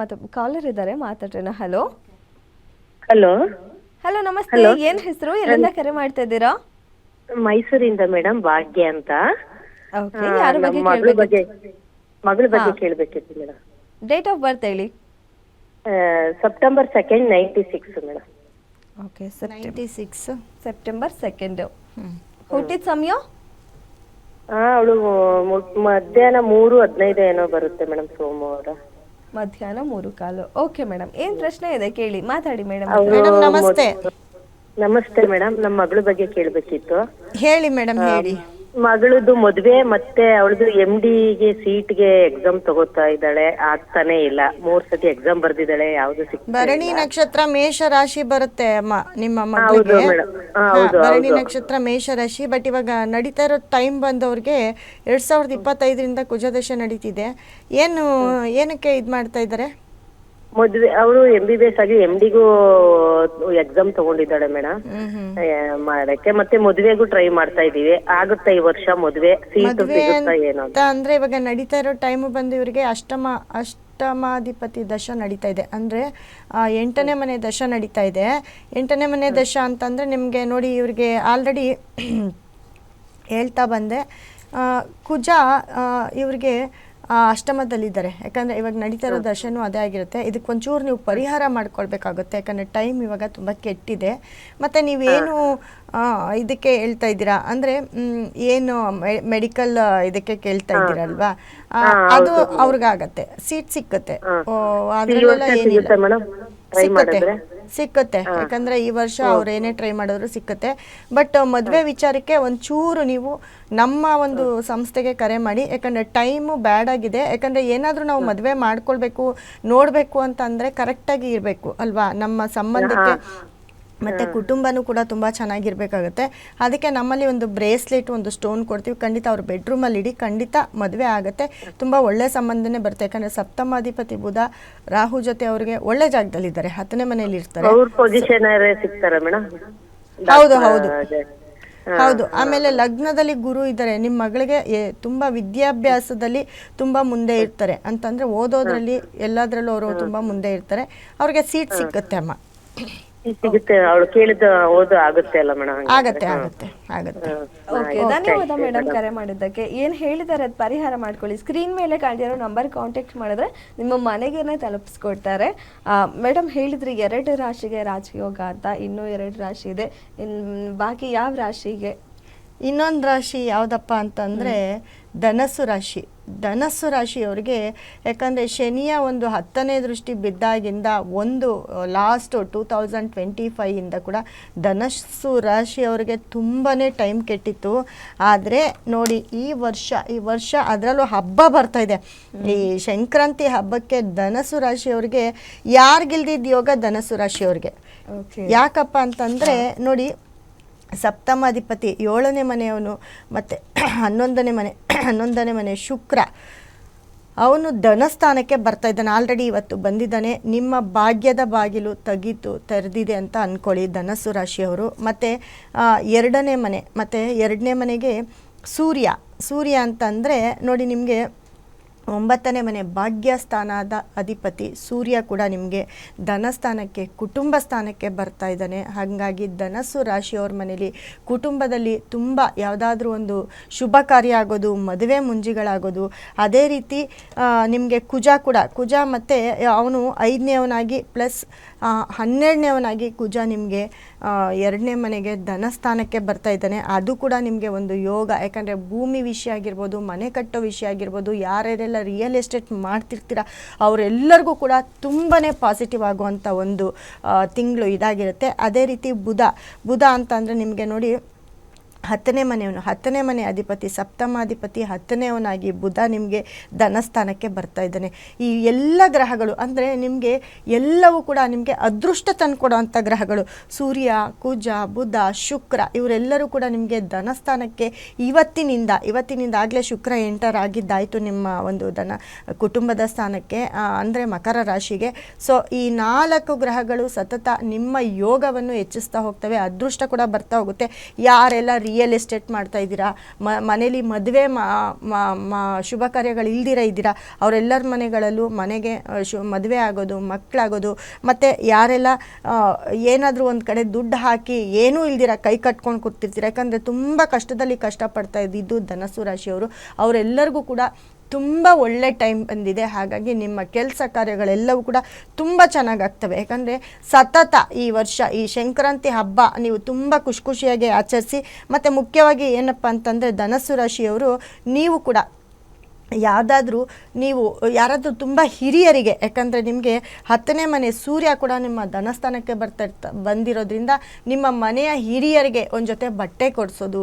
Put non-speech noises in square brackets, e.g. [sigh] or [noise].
ಮತ್ತು ಕಾಲರ್ ಇದ್ದಾರೆ ಮಾತಾಡೋಣ ಹಲೋ ಹಲೋ ಹಲೋ ನಮಸ್ತೆ. ಏನ್ ಹೆಸರು? ಎಲ್ಲಿಂದ ಕರೆ ಮಾಡ್ತಾ ಇದ್ದೀರಾ? ಮೈಸೂರಿಂದ ಮೇಡಮ್ ಭಾಗ್ಯ ಅಂತ. ಓಕೆ ಯಾರ ನಮ್ಮ ಬಗ್ಗೆ ಮಗಳ ಬಗ್ಗೆ ಮಗಳ ಬಗ್ಗೆ ಕೇಳಬೇಕಿತ್ತು ಮೇಡಮ್. ಡೇಟ್ ಆಫ್ ಬರ್ತ್ ಹೇಳಿ. September second ninety six madam. Okay ninety six September second ಹುಟ್ಟಿದ ಸಮಯ? ಅವಳು ಮಧ್ಯಾಹ್ನ ಮೂರು ಹದಿನೈದು ಏನೋ ಬರುತ್ತೆ ಮೇಡಮ್ ಸೋಮವಾರ. ಮಧ್ಯಾಹ್ನ ಮೂರು ಕಾಲು. ಓಕೆ ಮೇಡಮ್ ಏನ್ ಪ್ರಶ್ನೆ ಇದೆ? ಕೇಳಿ. ಮಾತಾಡಿ ಮೇಡಮ್ ಮೇಡಮ್ ನಮಸ್ತೆ. ನಮಸ್ತೆ ಮೇಡಮ್ ನಮ್ಮ ಮಗಳ ಬಗ್ಗೆ ಕೇಳಬೇಕಿತ್ತು. ಹೇಳಿ ಮೇಡಮ್ ಹೇಳಿ. ಮಗಳದು ಮದ್ವೆ ಮತ್ತೆ ಅವಳದು ಎಂ ಗೆ ಸೀಟ್ಗೆ ಎಕ್ಸಾಮ್ ತಗೋತಾ ಇದ್ದಾಳೆ. ಆಗ್ತಾನೆ ಇಲ್ಲ. ಮೂರ್ ಸತಿ ಎಕ್ಸಾಮ್ ಬರ್ದಿದ್ದಾಳೆ. ಯಾವ್ದು ಭರಣಿ ನಕ್ಷತ್ರ ಮೇಷ ರಾಶಿ ಬರುತ್ತೆ ಅಮ್ಮ ನಿಮ್ಮ ಹೌದು ಮಗಳಿಗೆ. ಮೇಡಮ್ ಹೌದು ಭರಣಿ ಹೌದು. ನಕ್ಷತ್ರ ಮೇಷ ರಾಶಿ ಬಟ್ ಇವಾಗ ನಡೀತಾ ಇರೋ ಟೈಮ್ ಬಂದವ್ರಿಗೆ ಎರಡ್ ಸಾವಿರದ ಇಪ್ಪತ್ತೈದರಿಂದ ಕುಜದಶೆ ನಡೀತಿದೆ. ಏನು ಏನಕ್ಕೆ ಇದು ಮಾಡ್ತಾ ಇದ್ದಾರೆ? ಮದ್ವೆ ಅವಳು ಎಂ ಬಿ ಬಿ ಎಸ್ ಆಗಿ ಎಂ ಡಿಗೂ ಎಕ್ಸಾಮ್ ತಗೊಂಡಿದ್ದಾಳೆ ಮೇಡಮ್ ಮಾಡಕ್ಕೆ ಮತ್ತೆ ಮದ್ವೆಗೂ ಟ್ರೈ ಮಾಡ್ತಾ ಇದೀವಿ ಆಗುತ್ತಾ ಈ ವರ್ಷ ಮದ್ವೆ? ಸೀಟ್ ಮದ್ವೆ ಸಿಗುತ್ತಾ ಏನೋ ಅಂತ. ಅಂದ್ರೆ ಇವಾಗ ನಡೀತಾ ಇರೋ ಟೈಮ್ ಬಂದು ಇವರಿಗೆ ಅಷ್ಟಮ ಅಷ್ಟಮಾಧಿಪತಿ ದಶ ನಡೀತಾ ಇದೆ. ಅಂದ್ರೆ ಆ, ಎಂಟನೇ ಮನೆ ದಶ ನಡೀತಾ ಇದೆ. ಎಂಟನೇ ಮನೆ ದಶ ಅಂತಂದ್ರೆ ನಿಮಗೆ ನೋಡಿ ಇವ್ರಿಗೆ ಆಲ್ರೆಡಿ [clears throat] ಹೇಳ್ತಾ ಬಂದೆ. ಆ, ಕುಜ ಆ, ಇವ್ರಿಗೆ ಅಷ್ಟಮದಲ್ಲಿದ್ದಾರೆ. ಯಾಕಂದರೆ ಇವಾಗ ನಡೀತಾ ಇರೋ ದರ್ಶನೂ ಅದೇ ಆಗಿರುತ್ತೆ. ಇದಕ್ಕೆ ಒಂಚೂರು ನೀವು ಪರಿಹಾರ ಮಾಡ್ಕೊಳ್ಬೇಕಾಗುತ್ತೆ. ಯಾಕಂದರೆ ಟೈಮ್ ಇವಾಗ ತುಂಬ ಕೆಟ್ಟಿದೆ. ಮತ್ತು ನೀವೇನು ಇದಕ್ಕೆ ಹೇಳ್ತಾ ಇದ್ದೀರಾ? ಅಂದರೆ ಏನು ಮೆಡಿಕಲ್ ಇದಕ್ಕೆ ಕೇಳ್ತಾ ಇದ್ದೀರಲ್ವಾ? ಅದು ಅವ್ರಿಗಾಗತ್ತೆ. ಸೀಟ್ ಸಿಕ್ಕತ್ತೆ. ಅದ್ರಲ್ಲೆಲ್ಲ ಏನಿಲ್ಲ. ಸಿಕ್ಕತ್ತೆ. ಸಿಕ್ಕತ್ತೆ. ಯಾಕಂದ್ರೆ ಈ ವರ್ಷ ಅವ್ರು ಏನೇ ಟ್ರೈ ಮಾಡಿದ್ರು ಸಿಕ್ಕತ್ತೆ. ಬಟ್ ಮದ್ವೆ ವಿಚಾರಕ್ಕೆ ಒಂಚೂರು ನೀವು ನಮ್ಮ ಒಂದು ಸಂಸ್ಥೆಗೆ ಕರೆ ಮಾಡಿ. ಯಾಕಂದ್ರೆ ಟೈಮು ಬ್ಯಾಡ್ ಆಗಿದೆ. ಯಾಕಂದ್ರೆ ಏನಾದರೂ ನಾವು ಮದ್ವೆ ಮಾಡ್ಕೊಳ್ಬೇಕು ನೋಡಬೇಕು ಅಂತ ಅಂದ್ರೆ ಕರೆಕ್ಟಾಗಿ ಇರಬೇಕು ಅಲ್ವಾ? ನಮ್ಮ ಸಂಬಂಧಕ್ಕೆ ಮತ್ತೆ ಕುಟುಂಬನೂ ಕೂಡ ತುಂಬಾ ಚೆನ್ನಾಗಿರ್ಬೇಕಾಗುತ್ತೆ. ಅದಕ್ಕೆ ನಮ್ಮಲ್ಲಿ ಒಂದು ಬ್ರೇಸ್ಲೆಟ್ ಒಂದು ಸ್ಟೋನ್ ಕೊಡ್ತೀವಿ. ಖಂಡಿತ ಅವ್ರ ಬೆಡ್ರೂಮಲ್ಲಿ ಇಡಿ. ಖಂಡಿತ ಮದುವೆ ಆಗುತ್ತೆ. ತುಂಬಾ ಒಳ್ಳೆ ಸಂಬಂಧನೇ ಬರುತ್ತೆ. ಯಾಕಂದ್ರೆ ಸಪ್ತಮಾಧಿಪತಿ ಬುಧ ರಾಹು ಜೊತೆ ಅವ್ರಿಗೆ ಒಳ್ಳೆ ಜಾಗದಲ್ಲಿ ಇದ್ದಾರೆ ಹತ್ತನೇ ಮನೆಯಲ್ಲಿ ಇರ್ತಾರೆ. ಹೌದು ಹೌದು. ಹೌದು. ಆಮೇಲೆ ಲಗ್ನದಲ್ಲಿ ಗುರು ಇದ್ದಾರೆ. ನಿಮ್ಮ ಮಗಳಿಗೆ ತುಂಬಾ ವಿದ್ಯಾಭ್ಯಾಸದಲ್ಲಿ ತುಂಬಾ ಮುಂದೆ ಇರ್ತಾರೆ. ಅಂತಂದ್ರೆ ಓದೋದ್ರಲ್ಲಿ ಎಲ್ಲದರಲ್ಲೂ ಅವರು ತುಂಬಾ ಮುಂದೆ ಇರ್ತಾರೆ. ಅವ್ರಿಗೆ ಸೀಟ್ ಸಿಕ್ಕತ್ತೆ ಅಮ್ಮ. ಸಿಗುತ್ತೆ ಅವಳು ಕೇಳಿದ ಓದು ಆಗುತ್ತೆ ಅಲ್ಲ ಮೇಡಮ್ ಆಗತ್ತೆ ಆಗತ್ತೆ ಆಗತ್ತೆ. ಓಕೆ ಧನ್ಯವಾದ ಮೇಡಮ್ ಕರೆ ಮಾಡಿದ್ದಕ್ಕೆ. ಏನ್ ಹೇಳಿದಾರೆ ಅದ್ ಪರಿಹಾರ ಮಾಡ್ಕೊಳ್ಳಿ. ಸ್ಕ್ರೀನ್ ಮೇಲೆ ಕಾಣ್ತಿರೋ ನಂಬರ್ ಕಾಂಟ್ಯಾಕ್ಟ್ ಮಾಡಿದ್ರೆ ನಿಮ್ಮ ಮನೆಗೇನೆ ತಲುಪಿಸ್ಕೊಡ್ತಾರೆ. ಮೇಡಮ್ ಹೇಳಿದ್ರಿ ಎರಡು ರಾಶಿಗೆ ರಾಜಯೋಗ ಅಂತ ಇನ್ನೂ ಎರಡು ರಾಶಿ ಇದೆ. ಇನ್ ಬಾಕಿ ಯಾವ ರಾಶಿಗೆ? ಇನ್ನೊಂದು ರಾಶಿ ಯಾವುದಪ್ಪ ಅಂತಂದ್ರೆ ಧನಸ್ಸು ರಾಶಿ. ಧನಸ್ಸು ರಾಶಿಯವರಿಗೆ ಯಾಕಂದರೆ ಶನಿಯ ಒಂದು ಹತ್ತನೇ ದೃಷ್ಟಿ ಬಿದ್ದಾಗಿಂದ ಒಂದು ಲಾಸ್ಟು ಟೂ ತೌಸಂಡ್ ಟ್ವೆಂಟಿ ಫೈಯಿಂದ ಕೂಡ ಧನಸ್ಸು ರಾಶಿಯವರಿಗೆ ತುಂಬಾ ಟೈಮ್ ಕೆಟ್ಟಿತ್ತು. ಆದರೆ ನೋಡಿ ಈ ವರ್ಷ ಈ ವರ್ಷ ಅದರಲ್ಲೂ ಹಬ್ಬ ಬರ್ತಾ ಇದೆ. ಈ ಸಂಕ್ರಾಂತಿ ಹಬ್ಬಕ್ಕೆ ಧನಸ್ಸು ರಾಶಿಯವರಿಗೆ ಯಾರಿಗಿಲ್ದಿದ್ದ ಯೋಗ ಧನಸ್ಸು ರಾಶಿಯವರಿಗೆ? ಯಾಕಪ್ಪ ಅಂತಂದರೆ ನೋಡಿ ಸಪ್ತಮಾಧಿಪತಿ ಏಳನೇ ಮನೆಯವನು ಮತ್ತು [clears throat] ಹನ್ನೊಂದನೇ ಮನೆ [clears throat] ಹನ್ನೊಂದನೇ ಮನೆ ಶುಕ್ರ. ಅವನು ಧನಸ್ಥಾನಕ್ಕೆ ಬರ್ತಾ ಇದ್ದಾನೆ. ಆಲ್ರೆಡಿ ಇವತ್ತು ಬಂದಿದ್ದಾನೆ. ನಿಮ್ಮ ಭಾಗ್ಯದ ಬಾಗಿಲು ತೆಗೀತು, ತೆರೆದಿದೆ ಅಂತ ಅಂದ್ಕೊಳ್ಳಿ ಧನಸ್ಸು ರಾಶಿಯವರು. ಮತ್ತು ಎರಡನೇ ಮನೆ, ಮತ್ತು ಎರಡನೇ ಮನೆಗೆ ಸೂರ್ಯ. ಸೂರ್ಯ ಅಂತಂದರೆ ನೋಡಿ ನಿಮಗೆ ಒಂಬತ್ತನೇ ಮನೆ ಭಾಗ್ಯಸ್ಥಾನದ ಅಧಿಪತಿ ಸೂರ್ಯ ಕೂಡ ನಿಮಗೆ ಧನಸ್ಥಾನಕ್ಕೆ ಕುಟುಂಬ ಸ್ಥಾನಕ್ಕೆ ಬರ್ತಾ ಇದ್ದಾನೆ. ಹಾಗಾಗಿ ಧನಸ್ಸು ರಾಶಿಯವ್ರ ಮನೇಲಿ ಕುಟುಂಬದಲ್ಲಿ ತುಂಬ ಯಾವುದಾದ್ರೂ ಒಂದು ಶುಭ ಕಾರ್ಯ ಆಗೋದು, ಮದುವೆ ಮುಂಜಿಗಳಾಗೋದು, ಅದೇ ರೀತಿ ನಿಮಗೆ ಕುಜ ಕೂಡ, ಕುಜ ಮತ್ತು ಅವನು ಐದನೇವನಾಗಿ ಪ್ಲಸ್ ಹನ್ನೆರಡನೇವನಾಗಿ ಕುಜ ನಿಮಗೆ ಎರಡನೇ ಮನೆಗೆ ಧನಸ್ಥಾನಕ್ಕೆ ಬರ್ತಾ ಇದ್ದಾನೆ. ಅದು ಕೂಡ ನಿಮಗೆ ಒಂದು ಯೋಗ. ಯಾಕಂದರೆ ಭೂಮಿ ವಿಷಯ ಆಗಿರ್ಬೋದು, ಮನೆ ಕಟ್ಟೋ ವಿಷಯ ಆಗಿರ್ಬೋದು ಯಾರ್ಯಾರೆಲ್ಲ ರಿಯಲ್ ಎಸ್ಟೇಟ್ ಮಾಡ್ತಿರ್ತೀರ, ಅವರೆಲ್ಲರಿಗೂ ಕೂಡ ತುಂಬಾ ಪಾಸಿಟಿವ್ ಆಗುವಂಥ ಒಂದು ತಿಂಗಳು ಇದಾಗಿರುತ್ತೆ. ಅದೇ ರೀತಿ ಬುಧ. ಬುಧ ಅಂತಂದರೆ ನಿಮಗೆ ನೋಡಿ ಹತ್ತನೇ ಮನೆಯವನು, ಹತ್ತನೇ ಮನೆ ಅಧಿಪತಿ, ಸಪ್ತಮಾಧಿಪತಿ ಹತ್ತನೇವನಾಗಿ ಬುಧ ನಿಮಗೆ ಧನಸ್ಥಾನಕ್ಕೆ ಬರ್ತಾ ಇದ್ದಾನೆ. ಈ ಎಲ್ಲ ಗ್ರಹಗಳು, ಅಂದರೆ ನಿಮಗೆ ಎಲ್ಲವೂ ಕೂಡ ನಿಮಗೆ ಅದೃಷ್ಟ ತಂದುಕೊಡೋವಂಥ ಗ್ರಹಗಳು. ಸೂರ್ಯ, ಕುಜ, ಬುಧ, ಶುಕ್ರ, ಇವರೆಲ್ಲರೂ ಕೂಡ ನಿಮಗೆ ಧನಸ್ಥಾನಕ್ಕೆ ಇವತ್ತಿನಿಂದ ಇವತ್ತಿನಿಂದ ಆಗಲೇ ಶುಕ್ರ ಎಂಟರ್ ಆಗಿದ್ದಾಯಿತು ನಿಮ್ಮ ಒಂದು ಧನ, ಕುಟುಂಬದ ಸ್ಥಾನಕ್ಕೆ ಅಂದರೆ ಮಕರ ರಾಶಿಗೆ. ಸೊ ಈ ನಾಲ್ಕು ಗ್ರಹಗಳು ಸತತ ನಿಮ್ಮ ಯೋಗವನ್ನು ಹೆಚ್ಚಿಸ್ತಾ ಹೋಗ್ತವೆ, ಅದೃಷ್ಟ ಕೂಡ ಬರ್ತಾ ಹೋಗುತ್ತೆ. ಯಾರೆಲ್ಲ ರಿಯಲ್ ಎಸ್ಟೇಟ್ ಮಾಡ್ತಾ ಇದ್ದೀರಾ? ಮನೇಲಿ ಮದುವೆ ಶುಭ ಕಾರ್ಯಗಳು ಇಲ್ದಿರ ಇದ್ದೀರಾ? ಅವರೆಲ್ಲರ ಮನೆಗಳಲ್ಲೂ ಮನೆಗೆ ಶು, ಮದುವೆ ಆಗೋದು, ಮಕ್ಕಳಾಗೋದು, ಮತ್ತು ಯಾರೆಲ್ಲ ಏನಾದರೂ ಒಂದು ಕಡೆ ದುಡ್ಡು ಹಾಕಿ ಏನೂ ಇಲ್ದಿರ ಕೈ ಕಟ್ಕೊಂಡು ಕೂತಿರ್ತೀರ? ಯಾಕಂದರೆ ತುಂಬ ಕಷ್ಟದಲ್ಲಿ ಕಷ್ಟಪಡ್ತಾ ಇದ್ದಿದ್ದು ಧನಸ್ಸು ರಾಶಿಯವರು. ಅವರೆಲ್ಲರಿಗೂ ಕೂಡ ತುಂಬ ಒಳ್ಳೆ ಟೈಮ್ ಬಂದಿದೆ. ಹಾಗಾಗಿ ನಿಮ್ಮ ಕೆಲಸ ಕಾರ್ಯಗಳೆಲ್ಲವೂ ಕೂಡ ತುಂಬ ಚೆನ್ನಾಗಾಗ್ತವೆ. ಯಾಕಂದರೆ ಸತತ ಈ ವರ್ಷ ಈ ಸಂಕ್ರಾಂತಿ ಹಬ್ಬ ನೀವು ತುಂಬ ಖುಷಿ ಖುಷಿಯಾಗಿ ಆಚರಿಸಿ, ಮತ್ತು ಮುಖ್ಯವಾಗಿ ಏನಪ್ಪ ಅಂತಂದರೆ ಧನಸ್ಸು ರಾಶಿಯವರು ನೀವು ಕೂಡ ಯಾವುದಾದ್ರೂ ನೀವು ಯಾರಾದರೂ ತುಂಬ ಹಿರಿಯರಿಗೆ, ಯಾಕಂದರೆ ನಿಮಗೆ ಹತ್ತನೇ ಮನೆ ಸೂರ್ಯ ಕೂಡ ನಿಮ್ಮ ಧನಸ್ಥಾನಕ್ಕೆ ಬರ್ತಾ ಇರ್ತ ಬಂದಿರೋದ್ರಿಂದ ನಿಮ್ಮ ಮನೆಯ ಹಿರಿಯರಿಗೆ ಒಂದು ಜೊತೆ ಬಟ್ಟೆ ಕೊಡಿಸೋದು